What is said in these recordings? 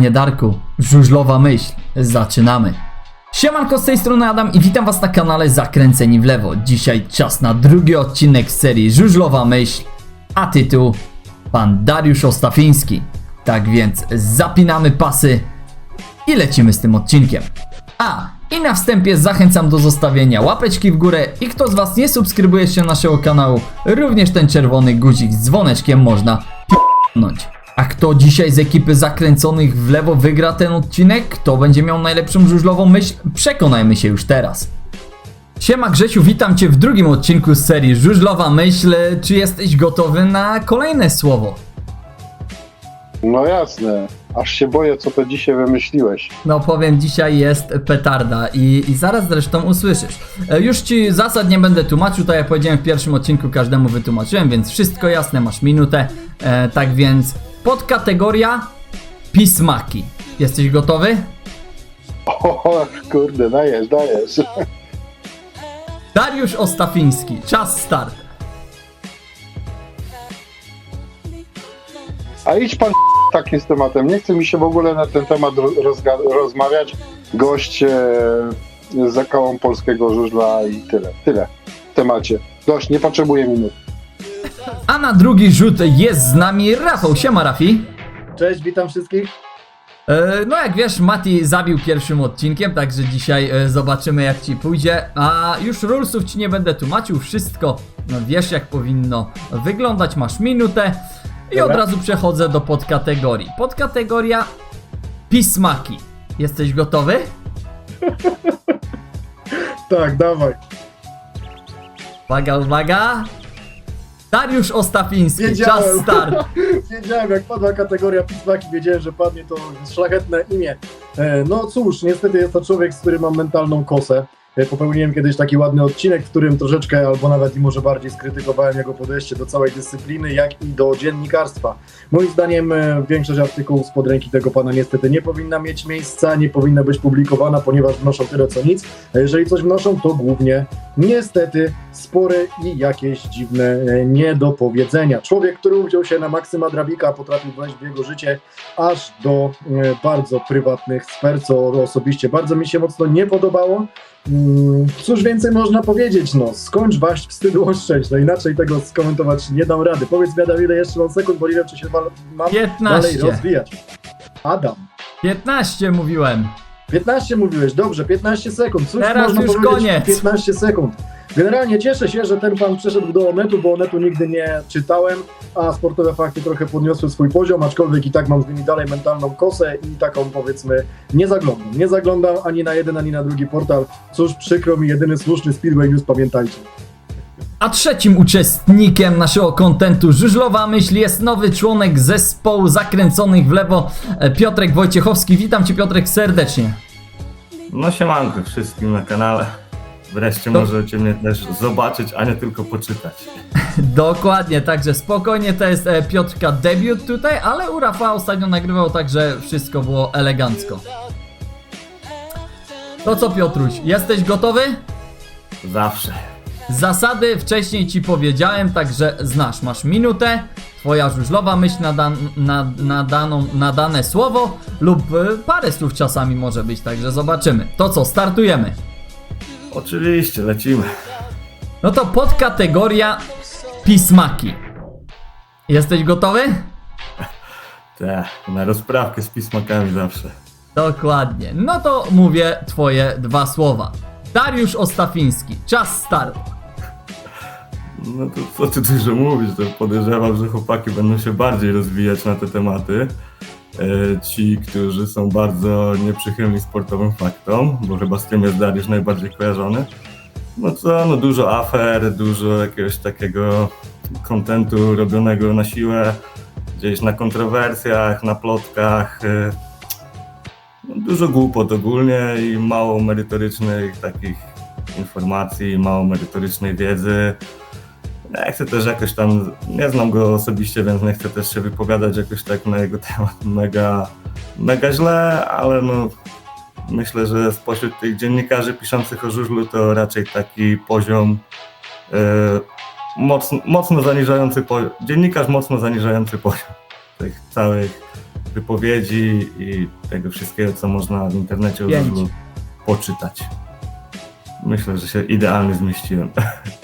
Panie Darku, żużlowa myśl. Zaczynamy. Siemanko, z tej strony Adam i witam was na kanale Zakręceni w lewo. Dzisiaj czas na drugi odcinek serii Żużlowa myśl, a tytuł Pan Dariusz Ostafiński. Tak więc zapinamy pasy i lecimy z tym odcinkiem. A, i na wstępie zachęcam do zostawienia łapeczki w górę i kto z was nie subskrybuje się naszego kanału, również ten czerwony guzik z dzwoneczkiem można p***nąć. A kto dzisiaj z ekipy zakręconych w lewo wygra ten odcinek? Kto będzie miał najlepszą żużlową myśl? Przekonajmy się już teraz. Siema Grzesiu, witam Cię w drugim odcinku z serii Żużlowa Myśl. Czy jesteś gotowy na kolejne słowo? No jasne, aż się boję, co to dzisiaj wymyśliłeś. No powiem, dzisiaj jest petarda i, i zaraz zresztą usłyszysz. E, Już ci zasad nie będę tłumaczył, tak jak powiedziałem w pierwszym odcinku każdemu wytłumaczyłem, więc wszystko jasne, masz minutę. E, tak więc podkategoria pismaki. Jesteś gotowy? O kurde, dajesz, dajesz. Dariusz Ostafiński, czas start. A idź pan takim z tematem. Nie chce mi się w ogóle na ten temat rozmawiać. Gość e, z zakałą polskiego żużla i tyle. Tyle w temacie. Dość, nie potrzebuję minut. A na drugi rzut jest z nami Rafał. Siema Rafi. Cześć, witam wszystkich. E, No jak wiesz, Mati zabił pierwszym odcinkiem, także dzisiaj e, zobaczymy jak ci pójdzie. A już rulesów ci nie będę tłumaczył, wszystko no, wiesz jak powinno wyglądać, masz minutę. I Dobra. od razu przechodzę do podkategorii. Podkategoria pismaki. Jesteś gotowy? Tak, dawaj. Uwaga, uwaga. Dariusz Ostafiński, Wiedziałem. czas start. Wiedziałem, jak padła kategoria pismaki, wiedziałem, że padnie to szlachetne imię. E, no cóż, niestety jest to człowiek, z którym mam mentalną kosę. E, Popełniłem kiedyś taki ładny odcinek, w którym troszeczkę, albo nawet i może bardziej skrytykowałem jego podejście do całej dyscypliny, jak i do dziennikarstwa. Moim zdaniem e, większość artykułów spod ręki tego pana niestety nie powinna mieć miejsca, nie powinna być publikowana, ponieważ wnoszą tyle co nic. A jeżeli coś wnoszą, to głównie niestety spore i jakieś dziwne e, niedopowiedzenia. Człowiek, który uwziął się na Maksyma Drabika, potrafił wejść w jego życie aż do bardzo prywatnych sfer, co osobiście bardzo mi się mocno nie podobało. Mm, Cóż więcej można powiedzieć, no, skończ waść wstydu oszczędź, no inaczej tego skomentować nie dam rady. Powiedz mi Adam, ile jeszcze mam sekund, bo nie wiem, czy się mam 15. dalej rozwijać. Adam, 15 mówiłem. 15 mówiłeś, dobrze, 15 sekund. Cóż Teraz można już powiedzieć koniec. 15 sekund. Generalnie cieszę się, że ten pan przeszedł do Onetu, bo Onetu nigdy nie czytałem, a sportowe fakty trochę podniosły swój poziom, aczkolwiek i tak mam z nimi dalej mentalną kosę i taką powiedzmy nie zaglądam. Nie zaglądam ani na jeden, ani na drugi portal. Cóż, przykro mi, jedyny słuszny Speedway News, pamiętajcie. A trzecim uczestnikiem naszego kontentu Żużlowa Myśl jest nowy członek zespołu zakręconych w lewo e, Piotrek Wojciechowski. Witam Cię Piotrek serdecznie. No siemanko wszystkim na kanale. Wreszcie To- możecie mnie też zobaczyć, a nie tylko poczytać. Dokładnie, także spokojnie to jest e, Piotrka debiut tutaj, ale u Rafała ostatnio nagrywał, także wszystko było elegancko. To co Piotruś, jesteś gotowy? Zawsze. Zasady wcześniej Ci powiedziałem, także znasz. Masz minutę, Twoja żużlowa myśl na, dan, na, na, daną, na dane słowo lub e, parę słów czasami może być, także zobaczymy. To co, startujemy. Oczywiście, lecimy. No to podkategoria pismaki. Jesteś gotowy? Te, na rozprawkę z pismakami zawsze. Dokładnie. No to mówię Twoje dwa słowa. Dariusz Ostafiński, czas start. No to co ty dużo mówisz, to podejrzewam, że chłopaki będą się bardziej rozwijać na te tematy. E, ci, którzy są bardzo nieprzychylni sportowym faktom, bo chyba z tym jest Dariusz najbardziej kojarzony. No co, no dużo afer, dużo jakiegoś takiego kontentu robionego na siłę, gdzieś na kontrowersjach, na plotkach. e, No, dużo głupot ogólnie i mało merytorycznych takich informacji, mało merytorycznej wiedzy. Nie chcę też jakoś tam, nie znam go osobiście, więc nie chcę też się wypowiadać jakoś tak na jego temat mega, mega źle, ale no myślę, że spośród tych dziennikarzy piszących o żużlu to raczej taki poziom e, mocno, mocno zaniżający poziom, dziennikarz mocno zaniżający poziom. tych całych wypowiedzi i tego wszystkiego, co można w internecie o żużlu poczytać. Myślę, że się idealnie zmieściłem.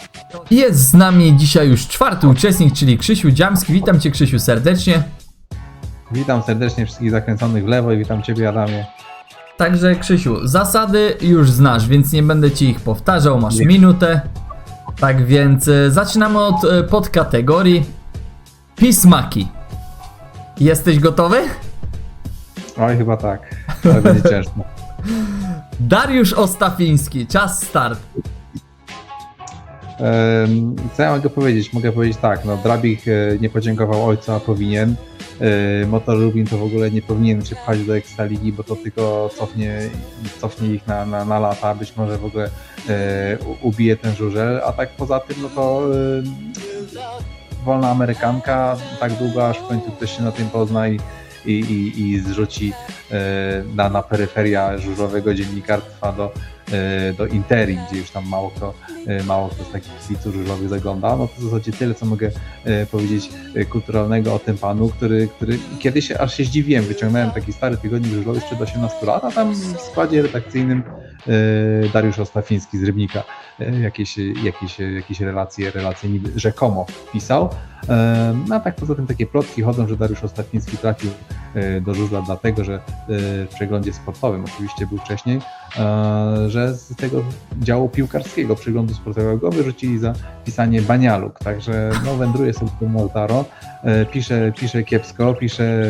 Jest z nami dzisiaj już czwarty uczestnik, czyli Krzysiu Dziamski. Witam Cię Krzysiu serdecznie. Witam serdecznie wszystkich zakręconych w lewo i witam Ciebie Adamie. Także Krzysiu, zasady już znasz, więc nie będę Ci ich powtarzał, masz Nie. minutę. Tak więc e, zaczynamy od e, podkategorii Pismaki. Jesteś gotowy? Oj, chyba tak. To będzie ciężko. Dariusz Ostafiński, czas start. Co ja mogę powiedzieć? Mogę powiedzieć tak, no Drabik e, nie podziękował ojcu, a powinien. E, Motor Lublin to w ogóle nie powinien się pchać do Ekstraligi, bo to tylko cofnie, cofnie ich na, na, na lata, być może w ogóle e, ubije ten żużel, a tak poza tym, no to wolna Amerykanka, tak długo aż w końcu ktoś się na tym pozna i, i, i, i zrzuci e, na, na peryferia żużlowego dziennikarstwa do, e, do Interi, gdzie już tam mało kto, e, mało kto z takich kibiców żużlowych zagląda. No to w zasadzie tyle, co mogę powiedzieć kulturalnego o tym panu, który, który kiedyś aż się zdziwiłem, wyciągnąłem taki stary tygodnik żużlowy sprzed 18 lat, a tam w składzie redakcyjnym Dariusz Ostafiński z Rybnika e, jakieś, jakieś, jakieś relacje, relacje niby rzekomo pisał. E, No a tak poza tym takie plotki chodzą, że Dariusz Ostafiński trafił e, do żużla dlatego, że e, w przeglądzie sportowym oczywiście był wcześniej, e, że z tego działu piłkarskiego przeglądu sportowego wyrzucili za pisanie banialuk, także no wędruje sobie do Mortaro, e, pisze, pisze kiepsko, pisze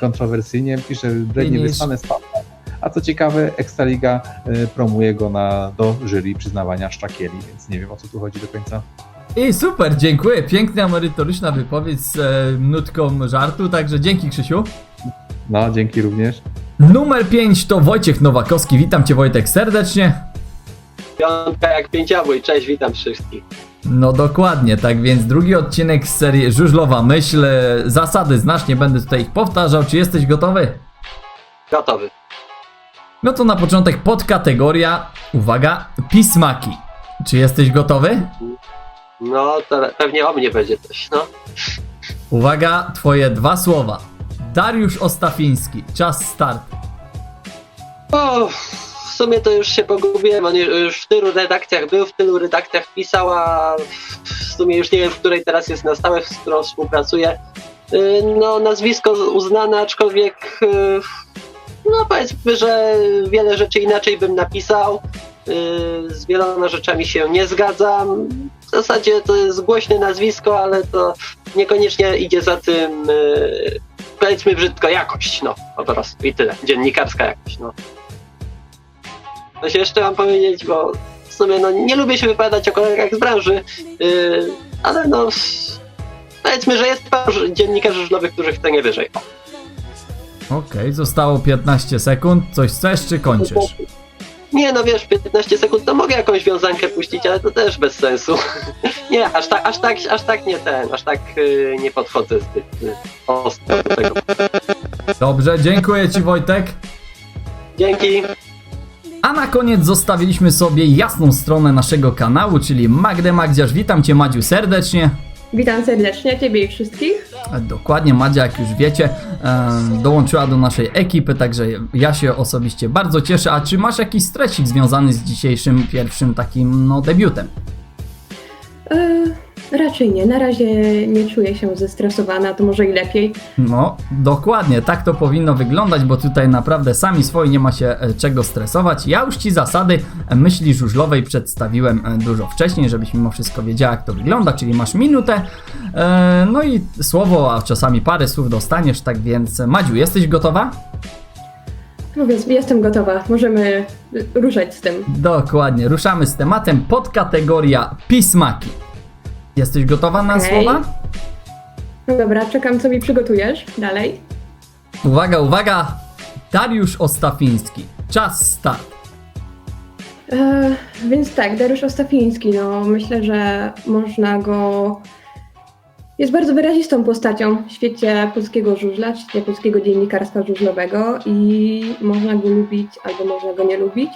kontrowersyjnie, pisze brednie wyspane spadki. A co ciekawe, Ekstraliga e, promuje go na, do jury przyznawania szczakieli, więc nie wiem o co tu chodzi do końca. I super, dziękuję. Piękna, merytoryczna wypowiedź z e, nutką żartu, także dzięki Krzysiu. No, dzięki również. Numer 5 to Wojciech Nowakowski. Witam Cię Wojtek serdecznie. Piątka jak pięciobój, cześć, witam wszystkich. No dokładnie, tak więc drugi odcinek z serii Żużlowa Myśl. Zasady znasz, nie będę tutaj ich powtarzał. Czy jesteś gotowy? Gotowy. No to na początek podkategoria, uwaga, pismaki. Czy jesteś gotowy? No, to pewnie o mnie będzie coś, no. Uwaga, twoje dwa słowa. Dariusz Ostafiński, czas start. O, w sumie to już się pogubiłem, on już w tylu redakcjach był, w tylu redakcjach pisał, a w sumie już nie wiem, w której teraz jest na stałe, z którą współpracuje. Y, No, nazwisko uznane, aczkolwiek y, no powiedzmy, że wiele rzeczy inaczej bym napisał. Y, Z wieloma rzeczami się nie zgadzam. W zasadzie to jest głośne nazwisko, ale to niekoniecznie idzie za tym, y, powiedzmy brzydko, jakość, no po prostu i tyle. Dziennikarska jakość, no. Coś jeszcze mam powiedzieć, bo w sumie no, nie lubię się wypowiadać o kolegach z branży, yy, ale no powiedzmy, że jest paru dziennikarzy żużlowych, których to nie wyżej. Okej, zostało 15 sekund. Coś chcesz, czy kończysz? Nie no wiesz, 15 sekund to mogę jakąś wiązankę puścić, ale to też bez sensu. nie, aż tak, aż tak, aż tak nie ten, aż tak yy, nie podchodzę zbyt yy, ostro do tego. Dobrze, dziękuję Ci Wojtek. Dzięki. A na koniec zostawiliśmy sobie jasną stronę naszego kanału, czyli Magdę Magdziarz. Witam Cię Madziu serdecznie. Witam serdecznie Ciebie i wszystkich. Dokładnie, Madzia, jak już wiecie, dołączyła do naszej ekipy, także ja się osobiście bardzo cieszę. A czy masz jakiś stresik związany z dzisiejszym pierwszym takim no, debiutem? E, raczej nie, na razie nie czuję się zestresowana, to może i lepiej. No, dokładnie, tak to powinno wyglądać, bo tutaj naprawdę sami swoi nie ma się e, czego stresować. Ja już Ci zasady e, myśli żużlowej przedstawiłem e, dużo wcześniej, żebyś mimo wszystko wiedziała jak to wygląda, czyli masz minutę, no i słowo, a czasami parę słów dostaniesz, tak więc Madziu, jesteś gotowa? No więc jestem gotowa, możemy ruszać z tym. Dokładnie, ruszamy z tematem podkategoria pismaki. Jesteś gotowa na Okej. słowa? No dobra, czekam co mi przygotujesz dalej. Uwaga, uwaga! Dariusz Ostafiński. Czas start. E, więc tak, Dariusz Ostafiński, no myślę, że można go... Jest bardzo wyrazistą postacią w świecie polskiego żużla, w świecie polskiego dziennikarstwa żużlowego i można go lubić albo można go nie lubić.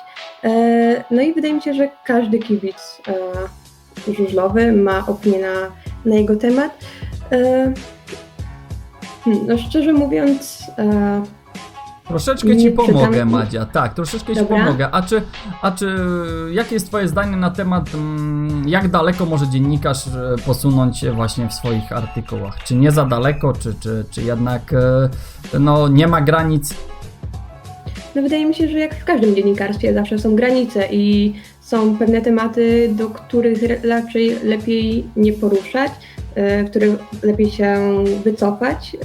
E, no i wydaje mi się, że każdy kibic e, żużlowy ma opinię na, na jego temat. E, Hmm, no szczerze mówiąc, e, Troszeczkę ci pomogę, czytam- Madzia. Tak, troszeczkę ci Dobra. pomogę. A czy, a czy jakie jest twoje zdanie na temat, mm, jak daleko może dziennikarz e, posunąć się właśnie w swoich artykułach? Czy nie za daleko, czy, czy, czy jednak no, nie ma granic? no wydaje mi się, że jak w każdym dziennikarstwie zawsze są granice i są pewne tematy, do których raczej lepiej nie poruszać, e, w których lepiej się wycofać.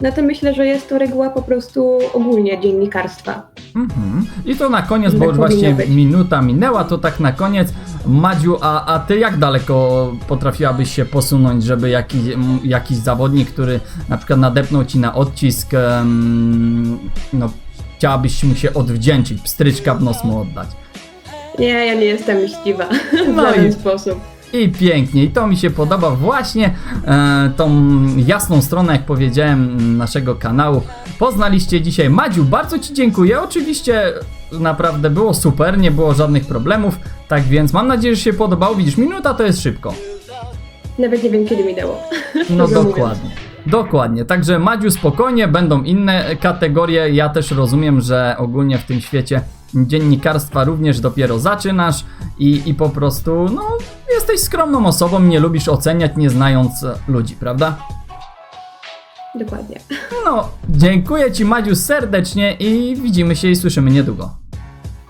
E, na to myślę, że jest to reguła po prostu ogólnie dziennikarstwa. Mhm. I to na koniec, bo Tak już powinno właśnie być. minuta minęła, to tak na koniec. Madziu, a, a ty jak daleko potrafiłabyś się posunąć, żeby jakiś, jakiś zawodnik, który na przykład nadepnął ci na odcisk, no chciałabyś mu się odwdzięczyć, pstryczka w nos mu oddać? Nie, ja nie jestem myśliwa w No żaden i- sposób. I pięknie, i to mi się podoba właśnie e, tą jasną stronę, jak powiedziałem, naszego kanału. Poznaliście dzisiaj. Madziu, bardzo Ci dziękuję. Oczywiście naprawdę było super, nie było żadnych problemów, tak więc mam nadzieję, że się podobało. Widzisz, minuta to jest szybko. Nawet nie wiem, kiedy mi dało. No dokładnie. Dokładnie, także Madziu spokojnie, będą inne kategorie. Ja też rozumiem, że ogólnie w tym świecie dziennikarstwa również dopiero zaczynasz i, i po prostu, no, jesteś skromną osobą, nie lubisz oceniać, nie znając ludzi, prawda? Dokładnie. No, dziękuję Ci Madziu serdecznie i widzimy się i słyszymy niedługo.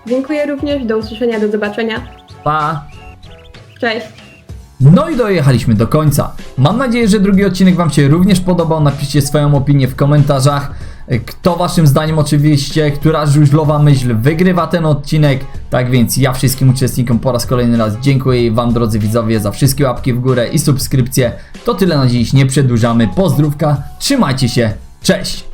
Dziękuję również, do usłyszenia, do zobaczenia. Pa! Cześć! No i dojechaliśmy do końca. Mam nadzieję, że drugi odcinek Wam się również podobał. Napiszcie swoją opinię w komentarzach. Kto Waszym zdaniem oczywiście, która żużlowa myśl wygrywa ten odcinek. Tak więc ja wszystkim uczestnikom po raz kolejny raz dziękuję Wam drodzy widzowie za wszystkie łapki w górę i subskrypcje. To tyle na dziś, nie przedłużamy. Pozdrówka, trzymajcie się, cześć!